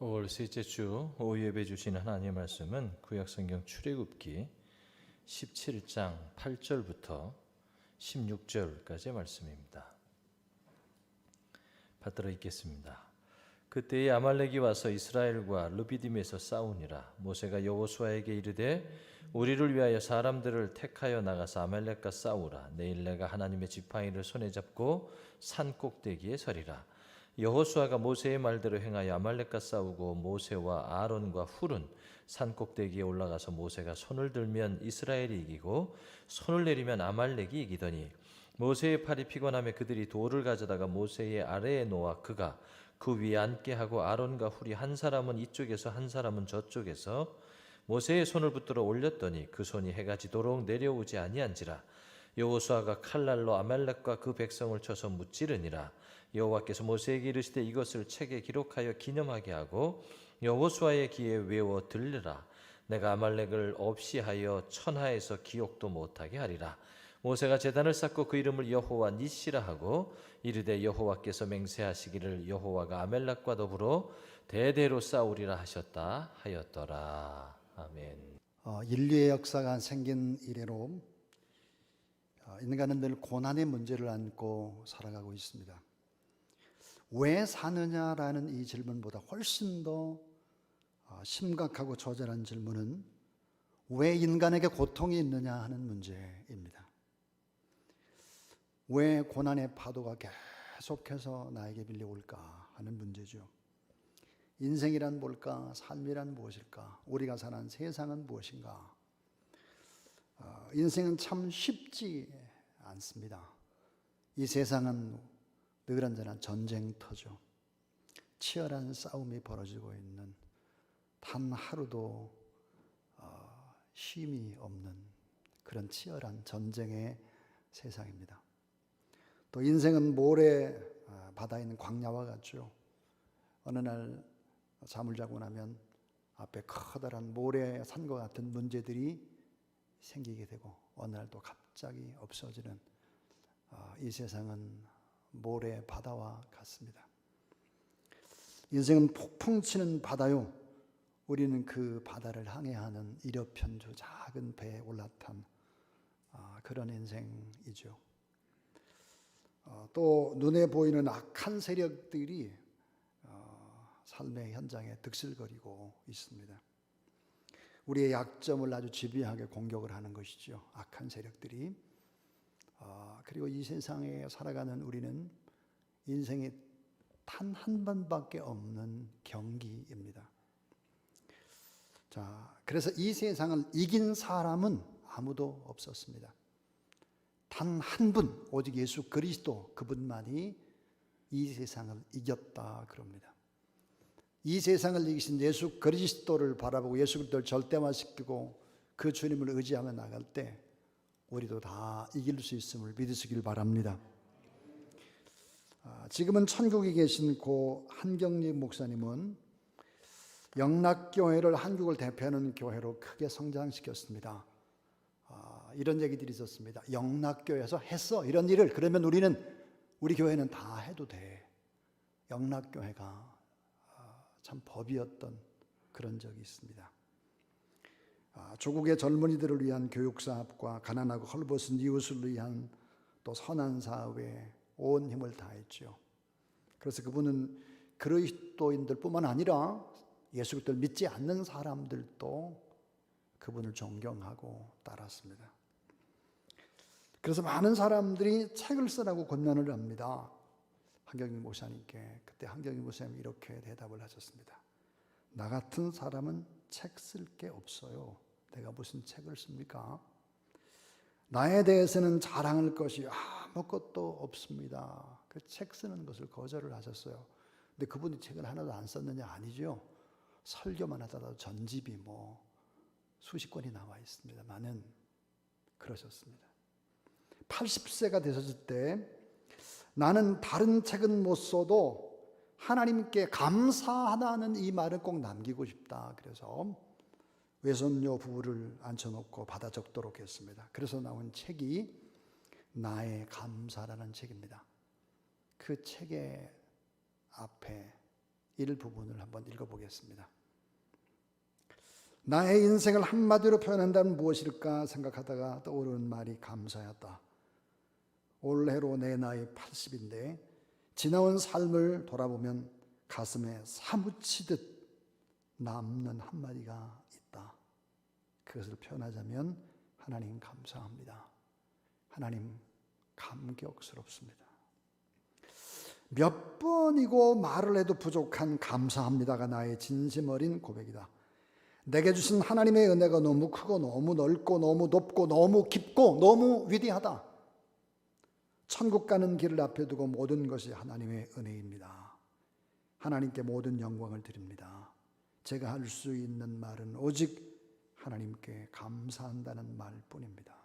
5월 셋째 주 오후 예배 주신 하나님의 말씀은 구약성경 출애굽기 17장 8절부터 16절까지의 말씀입니다. 받들어 읽겠습니다. 그때에 아말렉이 와서 이스라엘과 르비딤에서 싸우니라 모세가 여호수아에게 이르되 우리를 위하여 사람들을 택하여 나가서 아말렉과 싸우라 내일 내가 하나님의 지팡이를 손에 잡고 산 꼭대기에 서리라 여호수아가 모세의 말대로 행하여 아말렉과 싸우고 모세와 아론과 훌은 산 꼭대기에 올라가서 모세가 손을 들면 이스라엘이 이기고 손을 내리면 아말렉이 이기더니 모세의 팔이 피곤함에 그들이 돌을 가져다가 모세의 아래에 놓아 그가 그 위에 앉게 하고 아론과 훌이 한 사람은 이쪽에서 한 사람은 저쪽에서 모세의 손을 붙들어 올렸더니 그 손이 해가 지도록 내려오지 아니한지라 여호수아가 칼날로 아말렉과 그 백성을 쳐서 무찌르니라 여호와께서 모세에게 이르시되 이것을 책에 기록하여 기념하게 하고 여호수아의 귀에 외워 들리라 내가 아말렉을 없이 하여 천하에서 기억도 못하게 하리라 모세가 제단을 쌓고 그 이름을 여호와 니시라 하고 이르되 여호와께서 맹세하시기를 여호와가 아멜렉과 더불어 대대로 싸우리라 하셨다 하였더라 아멘. 어, 인류의 역사가 생긴 이래로 어, 인간은 늘 고난의 문제를 안고 살아가고 있습니다. 왜 사느냐라는 이 질문보다 훨씬 더 어, 심각하고 저절한 질문은 왜 인간에게 고통이 있느냐 하는 문제입니다. 왜 고난의 파도가 계속해서 나에게 밀려올까 하는 문제죠. 인생이란 뭘까? 삶이란 무엇일까? 우리가 사는 세상은 무엇인가? 어, 인생은 참 쉽지 않습니다. 이 세상은 늘 언제나 전쟁터죠. 치열한 싸움이 벌어지고 있는 단 하루도 어, 쉼이 없는 그런 치열한 전쟁의 세상입니다. 또 인생은 모래 어, 바다에 있는 광야와 같죠. 어느 날 잠을 자고 나면 앞에 커다란 모래 산과 같은 문제들이 생기게 되고 어느 날 또 갑자기 없어지는 어, 이 세상은 모래 바다와 같습니다. 인생은 폭풍 치는 바다요. 우리는 그 바다를 항해하는 이력편주 작은 배에 올라탄 아, 그런 인생이죠. 어, 또 눈에 보이는 악한 세력들이 어, 삶의 현장에 득실거리고 있습니다. 우리의 약점을 아주 집요하게 공격을 하는 것이죠. 악한 세력들이. 어, 그리고 이 세상에 살아가는 우리는 인생이 단 한 번밖에 없는 경기입니다. 자, 그래서 이 세상을 이긴 사람은 아무도 없었습니다. 단 한 분, 오직 예수 그리스도 그분만이 이 세상을 이겼다 그럽니다. 이 세상을 이기신 예수 그리스도를 바라보고 예수 그리스도를 절대화시키고 그 주님을 의지하며 나갈 때 우리도 다 이길 수 있음을 믿으시길 바랍니다. 아, 지금은 천국에 계신 고 한경립 목사님은 영락교회를 한국을 대표하는 교회로 크게 성장시켰습니다. 아, 이런 얘기들이 있었습니다. 영락교회에서 했어 이런 일을 그러면 우리는 우리 교회는 다 해도 돼. 영락교회가 아, 참 법이었던 그런 적이 있습니다. 아, 조국의 젊은이들을 위한 교육 사업과 가난하고 헐벗은 이웃을 위한 또 선한 사업에 온 힘을 다했죠. 그래서 그분은 그리스도인들뿐만 아니라 예수 그리스도를 믿지 않는 사람들도 그분을 존경하고 따랐습니다. 그래서 많은 사람들이 책을 쓰라고 권면을 합니다. 한경희 목사님께 그때 한경희 목사님이 이렇게 대답을 하셨습니다. 나 같은 사람은 책 쓸 게 없어요. 내가 무슨 책을 씁니까? 나에 대해서는 자랑할 것이 아무것도 없습니다. 그 책 쓰는 것을 거절을 하셨어요. 근데 그분이 책을 하나도 안 썼느냐? 아니죠. 설교만 하다가 전집이 뭐 수십 권이 나와 있습니다만은 그러셨습니다. 80세가 되셨을 때 나는 다른 책은 못 써도 하나님께 감사하다는 이 말을 꼭 남기고 싶다. 그래서 외손녀 부부를 앉혀놓고 받아 적도록 했습니다. 그래서 나온 책이 나의 감사라는 책입니다. 그 책의 앞에 일부분을 한번 읽어보겠습니다. 나의 인생을 한마디로 표현한다면 무엇일까 생각하다가 떠오르는 말이 감사였다. 올해로 내 나이 80인데 지나온 삶을 돌아보면 가슴에 사무치듯 남는 한마디가. 그것을 표현하자면 하나님 감사합니다. 하나님 감격스럽습니다. 몇 번이고 말을 해도 부족한 감사합니다가 나의 진심 어린 고백이다. 내게 주신 하나님의 은혜가 너무 크고 너무 넓고 너무 높고 너무 깊고 너무 위대하다. 천국 가는 길을 앞에 두고 모든 것이 하나님의 은혜입니다. 하나님께 모든 영광을 드립니다. 제가 할 수 있는 말은 오직 하나님께 감사한다는 말뿐입니다.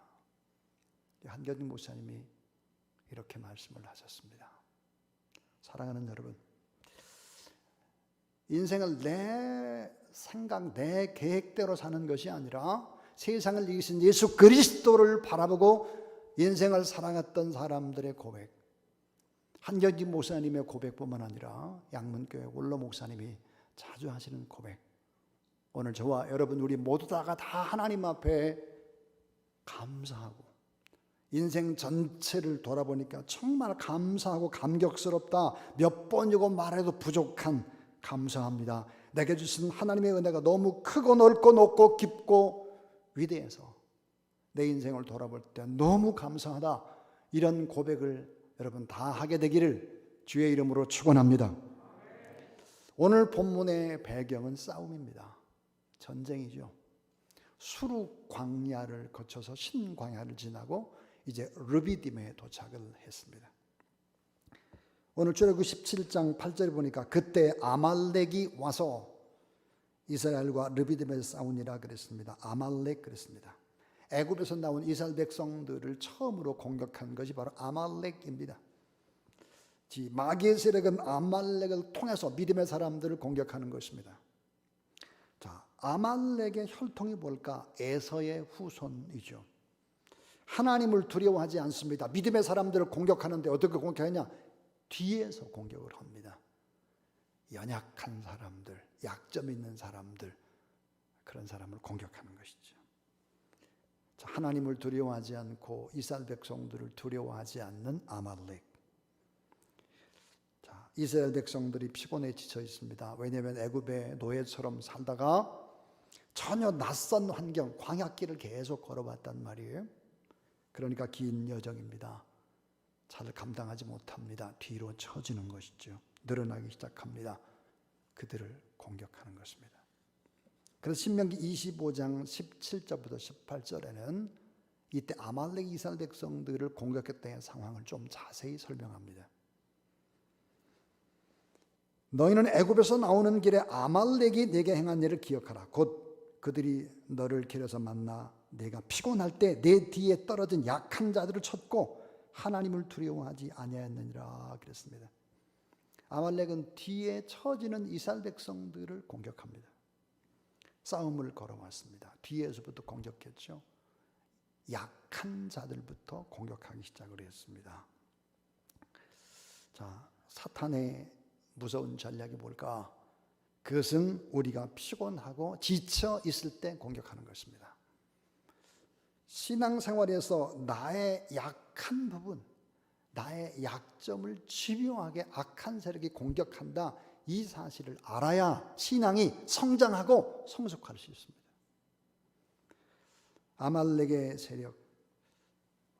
한겨진 목사님이 이렇게 말씀을 하셨습니다. 사랑하는 여러분, 인생을 내 생각, 내 계획대로 사는 것이 아니라 세상을 이기신 예수 그리스도를 바라보고 인생을 살아갔던 사람들의 고백, 한겨진 목사님의 고백뿐만 아니라 양문교회 원로 목사님이 자주 하시는 고백. 오늘 저와 여러분 우리 모두 다가 다 하나님 앞에 감사하고 인생 전체를 돌아보니까 정말 감사하고 감격스럽다. 몇 번이고 말해도 부족한 감사합니다. 내게 주신 하나님의 은혜가 너무 크고 넓고 높고 깊고 위대해서 내 인생을 돌아볼 때 너무 감사하다. 이런 고백을 여러분 다 하게 되기를 주의 이름으로 축원합니다. 오늘 본문의 배경은 싸움입니다. 전쟁이죠. 수루 광야를 거쳐서 신광야를 지나고 이제 르비딤에 도착을 했습니다. 오늘 출애굽 17장 8절에 보니까 그때 아말렉이 와서 이스라엘과 르비딤에서 싸우니라 그랬습니다. 아말렉 그랬습니다. 애굽에서 나온 이스라엘 백성들을 처음으로 공격한 것이 바로 아말렉입니다. 마귀의 세력은 아말렉을 통해서 믿음의 사람들을 공격하는 것입니다. 자, 아말렉의 혈통이 뭘까? 에서의 후손이죠. 하나님을 두려워하지 않습니다. 믿음의 사람들을 공격하는데 어떻게 공격하냐? 뒤에서 공격을 합니다. 연약한 사람들, 약점 있는 사람들, 그런 사람을 공격하는 것이죠. 자, 하나님을 두려워하지 않고 이스라엘 백성들을 두려워하지 않는 아말렉. 자, 이스라엘 백성들이 피곤해 지쳐 있습니다. 왜냐하면 애굽의 노예처럼 살다가 전혀 낯선 환경, 광야길을 계속 걸어왔단 말이에요. 그러니까 긴 여정입니다. 잘 감당하지 못합니다. 뒤로 처지는 것이죠. 늘어나기 시작합니다. 그들을 공격하는 것입니다. 그래서 신명기 25장 17절부터 18절에는 이때 아말렉 이스라엘 백성들을 공격했다는 상황을 좀 자세히 설명합니다. 너희는 애굽에서 나오는 길에 아말렉이 내게 행한 일을 기억하라. 곧 그들이 너를 길에서 만나 내가 피곤할 때 내 뒤에 떨어진 약한 자들을 쳤고 하나님을 두려워하지 아니하였느니라 그랬습니다. 아말렉은 뒤에 처지는 이스라엘 백성들을 공격합니다. 싸움을 걸어왔습니다. 뒤에서부터 공격했죠. 약한 자들부터 공격하기 시작을 했습니다. 자, 사탄의 무서운 전략이 뭘까? 그것은 우리가 피곤하고 지쳐 있을 때 공격하는 것입니다. 신앙생활에서 나의 약한 부분, 나의 약점을 집요하게 악한 세력이 공격한다. 이 사실을 알아야 신앙이 성장하고 성숙할 수 있습니다. 아말렉의 세력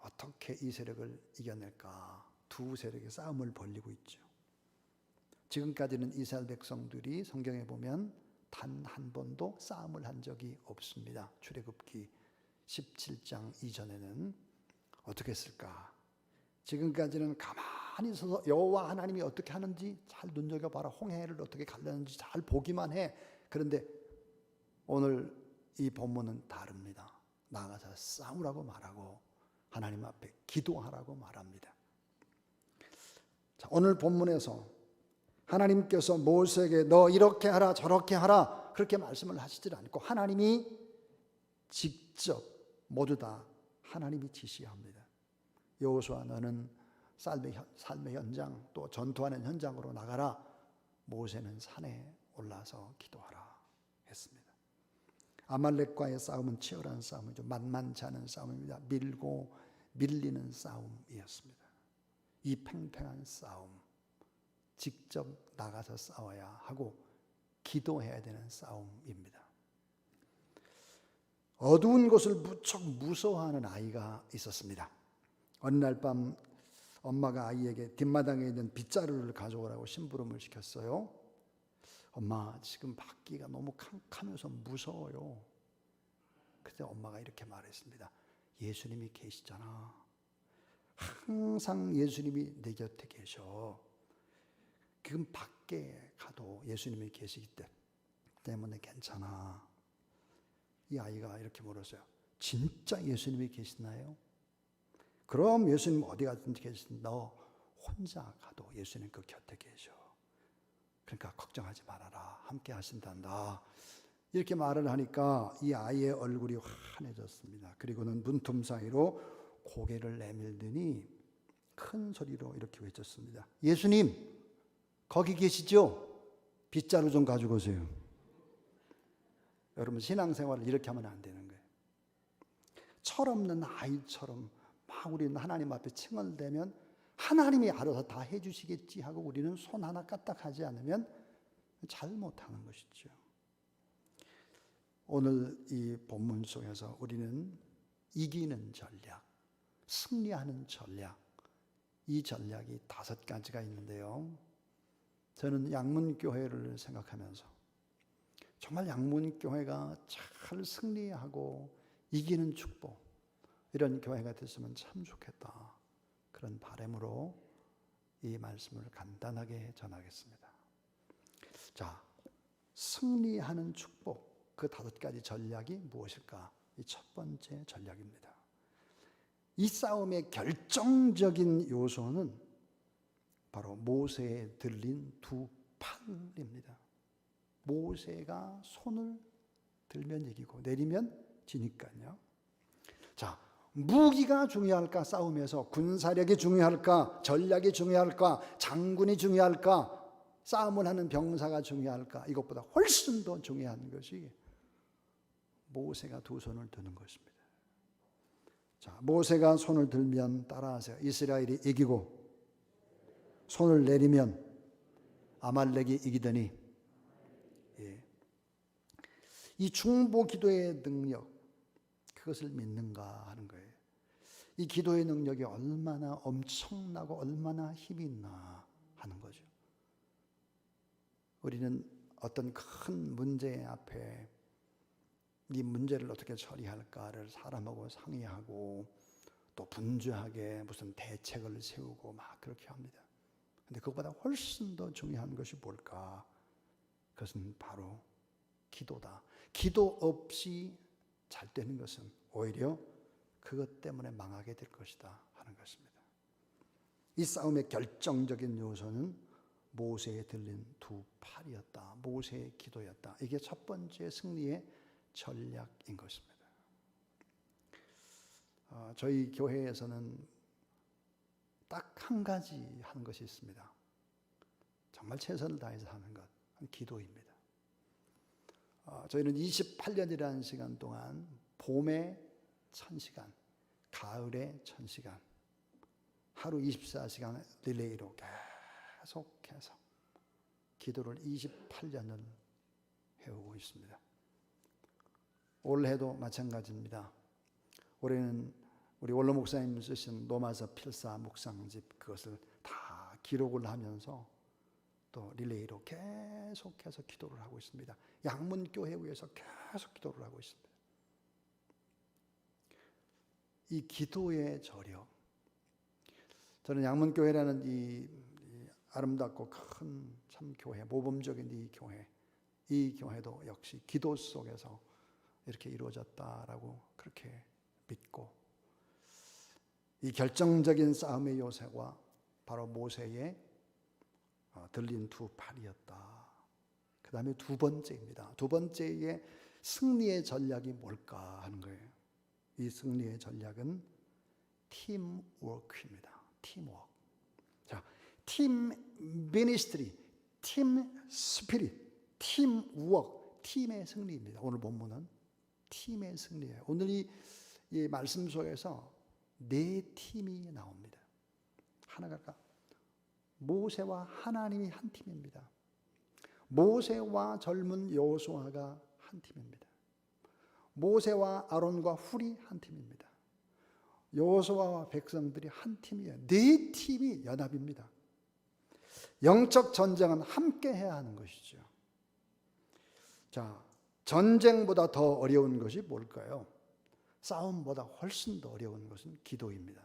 어떻게 이 세력을 이겨낼까? 두 세력의 싸움을 벌리고 있죠. 지금까지는 이스라엘 백성들이 성경에 보면 단 한 번도 싸움을 한 적이 없습니다. 출애굽기 17장 이전에는 어떻게 했을까? 지금까지는 가만히 있어서 여호와 하나님이 어떻게 하는지 잘 눈여겨 봐라. 홍해를 어떻게 갈라는지 잘 보기만 해. 그런데 오늘 이 본문은 다릅니다. 나가서 싸우라고 말하고 하나님 앞에 기도하라고 말합니다. 자, 오늘 본문에서 하나님께서 모세에게 너 이렇게 하라 저렇게 하라 그렇게 말씀을 하시질 않고 하나님이 직접 모두 다 하나님이 지시합니다. 여호수아 너는 삶의, 삶의 현장 또 전투하는 현장으로 나가라. 모세는 산에 올라서 기도하라 했습니다. 아말렉과의 싸움은 치열한 싸움이죠. 만만치 않은 싸움입니다. 밀고 밀리는 싸움이었습니다. 이 팽팽한 싸움 직접 나가서 싸워야 하고 기도해야 되는 싸움입니다. 어두운 곳을 무척 무서워하는 아이가 있었습니다. 어느 날 밤 엄마가 아이에게 뒷마당에 있는 빗자루를 가져오라고 심부름을 시켰어요. 엄마, 지금 밖이가 너무 캄캄해서 무서워요. 그때 엄마가 이렇게 말했습니다. 예수님이 계시잖아. 항상 예수님이 내 곁에 계셔. 지금 밖에 가도 예수님이 계시기 때- 때문에 괜찮아. 이 아이가 이렇게 물었어요. 진짜 예수님이 계시나요? 그럼 예수님 어디 가든지 계신 너 혼자 가도 예수님 그 곁에 계셔. 그러니까 걱정하지 말아라. 함께 하신단다. 이렇게 말을 하니까 이 아이의 얼굴이 환해졌습니다. 그리고는 문틈 사이로 고개를 내밀더니 큰 소리로 이렇게 외쳤습니다. 예수님, 거기 계시죠? 빗자루 좀 가지고 오세요. 여러분 신앙생활을 이렇게 하면 안 되는 거예요. 철없는 아이처럼 막 우리는 하나님 앞에 칭얼대면 하나님이 알아서 다 해주시겠지 하고 우리는 손 하나 까딱하지 않으면 잘못하는 것이죠. 오늘 이 본문 속에서 우리는 이기는 전략, 승리하는 전략, 이 전략이 다섯 가지가 있는데요. 저는 양문교회를 생각하면서 정말 양문교회가 잘 승리하고 이기는 축복, 이런 교회가 됐으면 참 좋겠다. 그런 바람으로 이 말씀을 간단하게 전하겠습니다. 자, 승리하는 축복, 그 다섯 가지 전략이 무엇일까? 이 첫 번째 전략입니다. 이 싸움의 결정적인 요소는 바로 모세에 들린 두 팔입니다. 모세가 손을 들면 이기고 내리면 지니까요. 자, 무기가 중요할까? 싸움에서 군사력이 중요할까? 전략이 중요할까? 장군이 중요할까? 싸움을 하는 병사가 중요할까? 이것보다 훨씬 더 중요한 것이 모세가 두 손을 드는 것입니다. 자, 모세가 손을 들면 따라하세요. 이스라엘이 이기고 손을 내리면 아말렉이 이기더니 예. 이 중보 기도의 능력 그것을 믿는가 하는 거예요. 이 기도의 능력이 얼마나 엄청나고 얼마나 힘이 있나 하는 거죠. 우리는 어떤 큰 문제 앞에 이 문제를 어떻게 처리할까를 사람하고 상의하고 또 분주하게 무슨 대책을 세우고 막 그렇게 합니다. 근데 그것보다 훨씬 더 중요한 것이 뭘까? 그것은 바로 기도다. 기도 없이 잘 되는 것은 오히려 그것 때문에 망하게 될 것이다 하는 것입니다. 이 싸움의 결정적인 요소는 모세에 들린 두 팔이었다. 모세의 기도였다. 이게 첫 번째 승리의 전략인 것입니다. 어, 저희 교회에서는 딱 한 가지 하는 것이 있습니다. 정말 최선을 다해서 하는 것, 기도입니다. 어, 저희는 28년이라는 시간 동안 봄에 1000시간, 가을에 1000시간, 하루 24시간 릴레이로 계속해서 기도를 28년을 해오고 있습니다. 올해도 마찬가지입니다. 올해는 우리 원로 목사님 쓰신 노마서 필사 묵상집 그것을 다 기록을 하면서 또 릴레이로 계속해서 기도를 하고 있습니다. 양문교회 위해서 계속 기도를 하고 있습니다. 이 기도의 저력. 저는 양문교회라는 이, 이 아름답고 큰 참 교회, 모범적인 이 교회, 이 교회도 역시 기도 속에서 이렇게 이루어졌다라고 그렇게 믿고 이 결정적인 싸움의 요새와 바로 모세의 어, 들린 두 팔이었다. 그 다음에 두 번째입니다. 두 번째의 승리의 전략이 뭘까 하는 거예요. 이 승리의 전략은 팀워크입니다. 팀워크. 자, 팀 미니스트리, 팀 스피릿, 팀 워크, 팀의 승리입니다. 오늘 본문은 팀의 승리예요. 오늘 이, 이 말씀 속에서 네 팀이 나옵니다. 하나가 모세와 하나님이 한 팀입니다. 모세와 젊은 여호수아가 한 팀입니다. 모세와 아론과 훌이 한 팀입니다. 여호수아와 백성들이 한 팀이에요. 네 팀이 연합입니다. 영적 전쟁은 함께 해야 하는 것이죠. 자, 전쟁보다 더 어려운 것이 뭘까요? 싸움보다 훨씬 더 어려운 것은 기도입니다.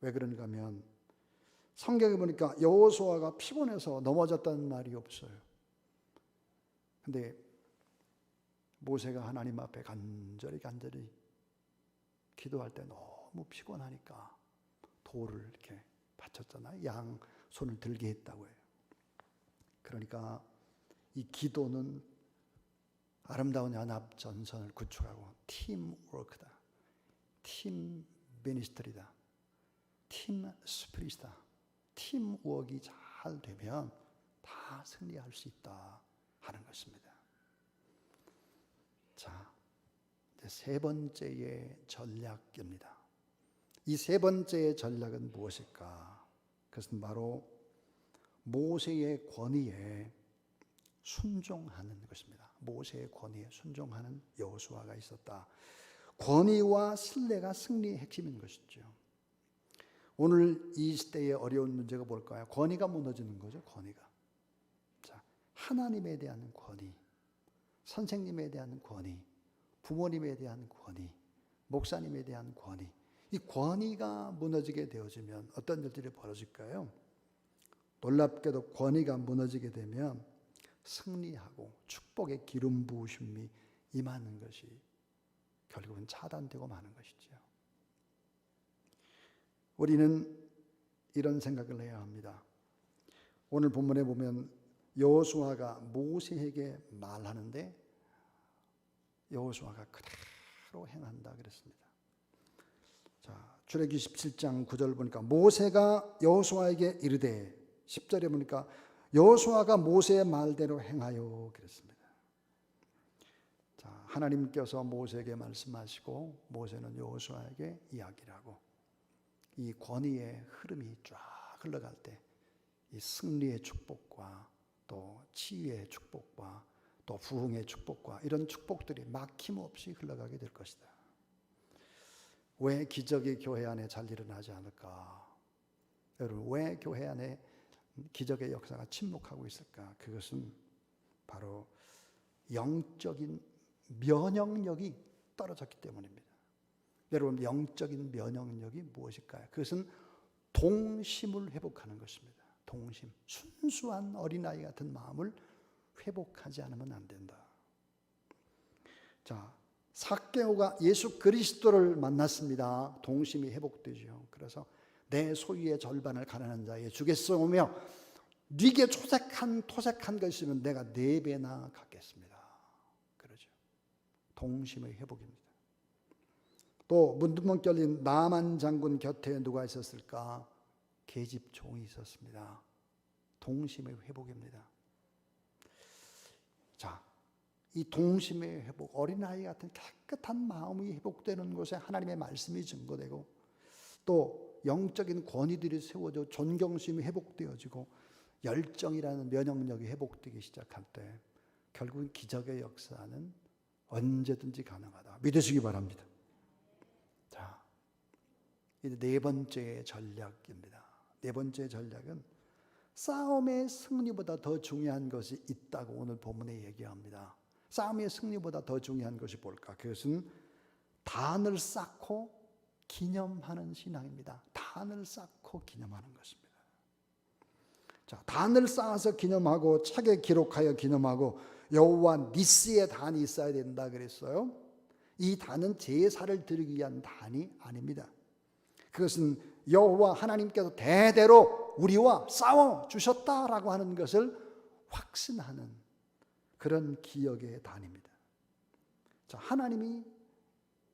왜 그런가 하면 성경에 보니까 여호수아가 피곤해서 넘어졌다는 말이 없어요. 근데 모세가 하나님 앞에 간절히 간절히 기도할 때 너무 피곤하니까 돌을 이렇게 받쳤잖아요. 양 손을 들게 했다고 해요. 그러니까 이 기도는 아름다운 연합 전선을 구축하고 팀 워크다. 팀 미니스트리다. 팀 스피릿이다. 팀 워크가 잘 되면 다 승리할 수 있다 하는 것입니다. 자, 이제 세 번째의 전략입니다. 이 세 번째의 전략은 무엇일까? 그것은 바로 모세의 권위에 순종하는 것입니다. 모세의 권위에 순종하는 여호수아가 있었다. 권위와 신뢰가 승리의 핵심인 것이죠. 오늘 이 시대의 어려운 문제가 뭘까요? 권위가 무너지는 거죠. 권위가. 자, 하나님에 대한 권위, 선생님에 대한 권위, 부모님에 대한 권위, 목사님에 대한 권위. 이 권위가 무너지게 되어지면 어떤 일들이 벌어질까요? 놀랍게도 권위가 무너지게 되면 승리하고 축복의 기름 부으심이 임하는 것이 결국은 차단되고 마는 것이죠. 우리는 이런 생각을 해야 합니다. 오늘 본문에 보면 여호수아가 모세에게 말하는데 여호수아가 그대로 행한다 그랬습니다. 자, 출애기 17장 9절 보니까 모세가 여호수아에게 이르되 10절에 보니까 여호수아가 모세의 말대로 행하여 그랬습니다. 자, 하나님께서 모세에게 말씀하시고 모세는 여호수아에게 이야기를 하고 이 권위의 흐름이 쫙 흘러갈 때 이 승리의 축복과 또 치유의 축복과 또 부흥의 축복과 이런 축복들이 막힘없이 흘러가게 될 것이다. 왜 기적이 교회 안에 잘 일어나지 않을까? 여러분, 왜 교회 안에 기적의 역사가 침묵하고 있을까? 그것은 바로 영적인 면역력이 떨어졌기 때문입니다. 여러분, 영적인 면역력이 무엇일까요? 그것은 동심을 회복하는 것입니다. 동심. 순수한 어린아이 같은 마음을 회복하지 않으면 안 된다. 자, 사개오가 예수 그리스도를 만났습니다. 동심이 회복되죠. 그래서 내 소유의 절반을 가난한 자에게 주겠소며 네게 토색한 토색한 것 있으면 내가 네 배나 갖겠습니다. 그러죠. 동심의 회복입니다. 또 문두멍 결린 나만 장군 곁에 누가 있었을까? 계집 종이 있었습니다. 동심의 회복입니다. 자, 이 동심의 회복, 어린아이 같은 깨끗한 마음이 회복되는 곳에 하나님의 말씀이 증거되고 또 영적인 권위들이 세워져 존경심이 회복되어지고 열정이라는 면역력이 회복되기 시작할 때 결국은 기적의 역사는 언제든지 가능하다. 믿으시기 바랍니다. 자, 이제 네 번째 전략입니다. 네 번째 전략은 싸움의 승리보다 더 중요한 것이 있다고 오늘 본문에 얘기합니다. 싸움의 승리보다 더 중요한 것이 뭘까? 그것은 단을 쌓고 기념하는 신앙입니다. 단을 쌓고 기념하는 것입니다. 자, 단을 쌓아서 기념하고 책에 기록하여 기념하고 여호와 니스의 단이 있어야 된다 그랬어요. 이 단은 제사를 드리기 위한 단이 아닙니다. 그것은 여호와 하나님께서 대대로 우리와 싸워 주셨다라고 하는 것을 확신하는 그런 기억의 단입니다. 자, 하나님이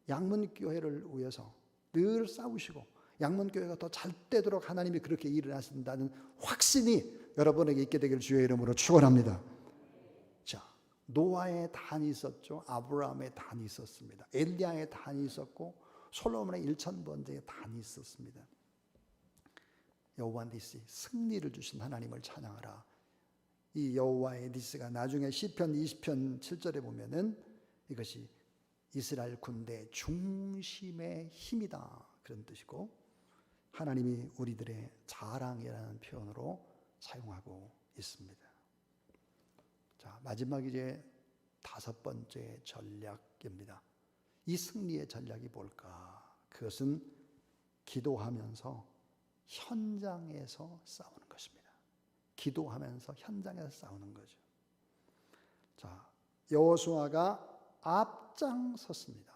양문 교회를 위해서 늘 싸우시고 양문 교회가 더 잘 되도록 하나님이 그렇게 일을 하신다는 확신이 여러분에게 있게 되길 주의 이름으로 축원합니다. 자, 노아의 단이 있었죠. 아브라함의 단이 있었습니다. 엘리야의 단이 있었고 솔로몬의 일천 번째의 단이 있었습니다. 여호와 니시 승리를 주신 하나님을 찬양하라. 이 여호와의 니스가 나중에 시편 20편 7절에 보면은 이것이 이스라엘 군대 중심의 힘이다 그런 뜻이고 하나님이 우리들의 자랑이라는 표현으로 사용하고 있습니다. 자 마지막 이제 다섯 번째 전략입니다. 이 승리의 전략이 뭘까? 그것은 기도하면서 현장에서 싸우는 것입니다. 기도하면서 현장에서 싸우는 거죠. 자, 여호수아가 앞장섰습니다.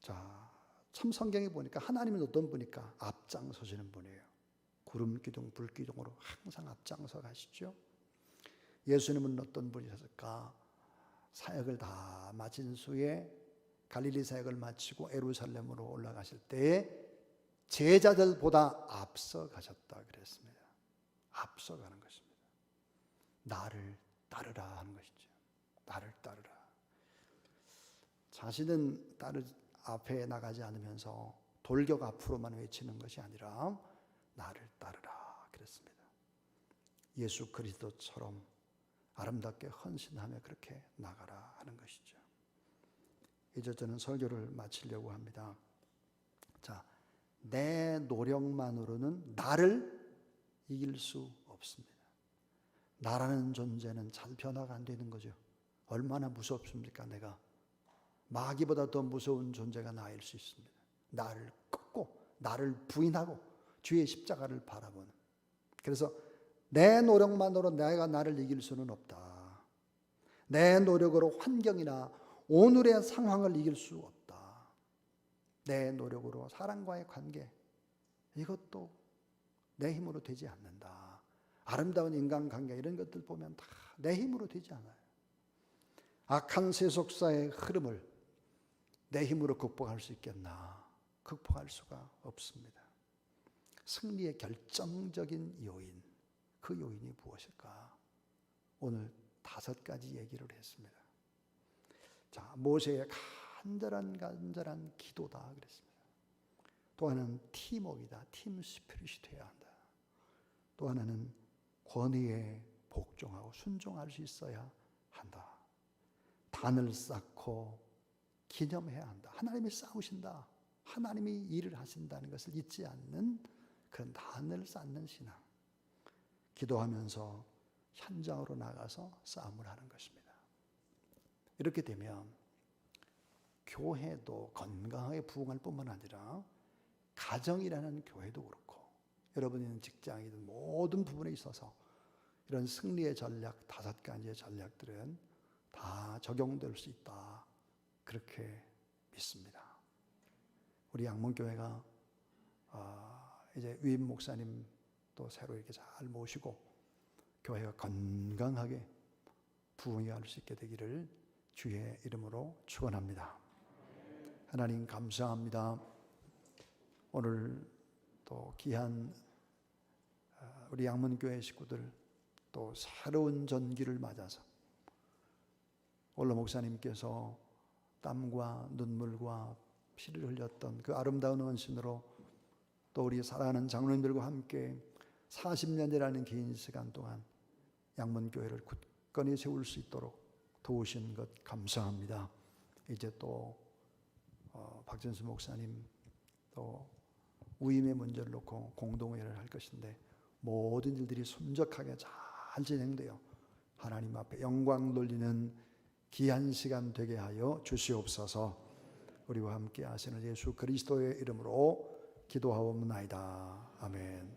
자, 참 성경에 보니까 하나님은 어떤 분일까? 앞장서시는 분이에요. 구름 기둥, 불 기둥으로 항상 앞장서 가시죠. 예수님은 어떤 분이셨을까? 사역을 다 마친 후에 갈릴리 사역을 마치고 에루살렘으로 올라가실 때에 제자들보다 앞서 가셨다 그랬습니다. 앞서 가는 것입니다. 나를 따르라 하는 것이죠. 나를 따르라. 자신은 따르 앞에 나가지 않으면서 돌격 앞으로만 외치는 것이 아니라 나를 따르라 그랬습니다. 예수 그리스도처럼 아름답게 헌신하며 그렇게 나가라 하는 것이죠. 이제 저는 설교를 마치려고 합니다. 자, 내 노력만으로는 나를 이길 수 없습니다. 나라는 존재는 잘 변화가 안 되는 거죠. 얼마나 무섭습니까, 내가? 마귀보다 더 무서운 존재가 나일 수 있습니다. 나를 꺾고, 나를 부인하고, 주의 십자가를 바라보는. 그래서 내 노력만으로 내가 나를 이길 수는 없다. 내 노력으로 환경이나 오늘의 상황을 이길 수 없다. 내 노력으로 사람과의 관계, 이것도 내 힘으로 되지 않는다. 아름다운 인간관계 이런 것들 보면 다 내 힘으로 되지 않아요. 악한 세속사의 흐름을 내 힘으로 극복할 수 있겠나? 극복할 수가 없습니다. 승리의 결정적인 요인, 그 요인이 무엇일까? 오늘 다섯 가지 얘기를 했습니다. 자, 모세의 간절한 간절한 기도다 그랬습니다. 또 하나는 팀워크이다. 팀 스피릿이 돼야 한다. 또 하나는 권위에 복종하고 순종할 수 있어야 한다. 단을 쌓고 기념해야 한다. 하나님이 싸우신다. 하나님이 일을 하신다는 것을 잊지 않는 그런 단을 쌓는 신앙. 기도하면서 현장으로 나가서 싸움을 하는 것입니다. 이렇게 되면 교회도 건강하게 부흥할 뿐만 아니라 가정이라는 교회도 그렇고 여러분이 직장이든 모든 부분에 있어서 이런 승리의 전략 다섯 가지의 전략들은 다 적용될 수 있다. 그렇게 믿습니다. 우리 양문교회가 아, 이제 위임 목사님 또 새로 이렇게 잘 모시고 교회가 건강하게 부흥해 갈수 있게 되기를 주의 이름으로 축원합니다. 하나님 감사합니다. 오늘 또 귀한 아, 우리 양문교회 식구들 또 새로운 전기를 맞아서 올로 목사님께서 땀과 눈물과 피를 흘렸던 그 아름다운 헌신으로 또 우리 사랑하는 장로님들과 함께 40년이라는 긴 시간 동안 양문교회를 굳건히 세울 수 있도록 도우신 것 감사합니다. 이제 또 어, 박전수 목사님 또 우임의 문제를 놓고 공동회를 할 것인데 모든 일들이 순적하게 잘 진행되어 하나님 앞에 영광 돌리는 귀한 시간 되게 하여 주시옵소서. 우리와 함께 하시는 예수 그리스도의 이름으로 기도하옵나이다. 아멘.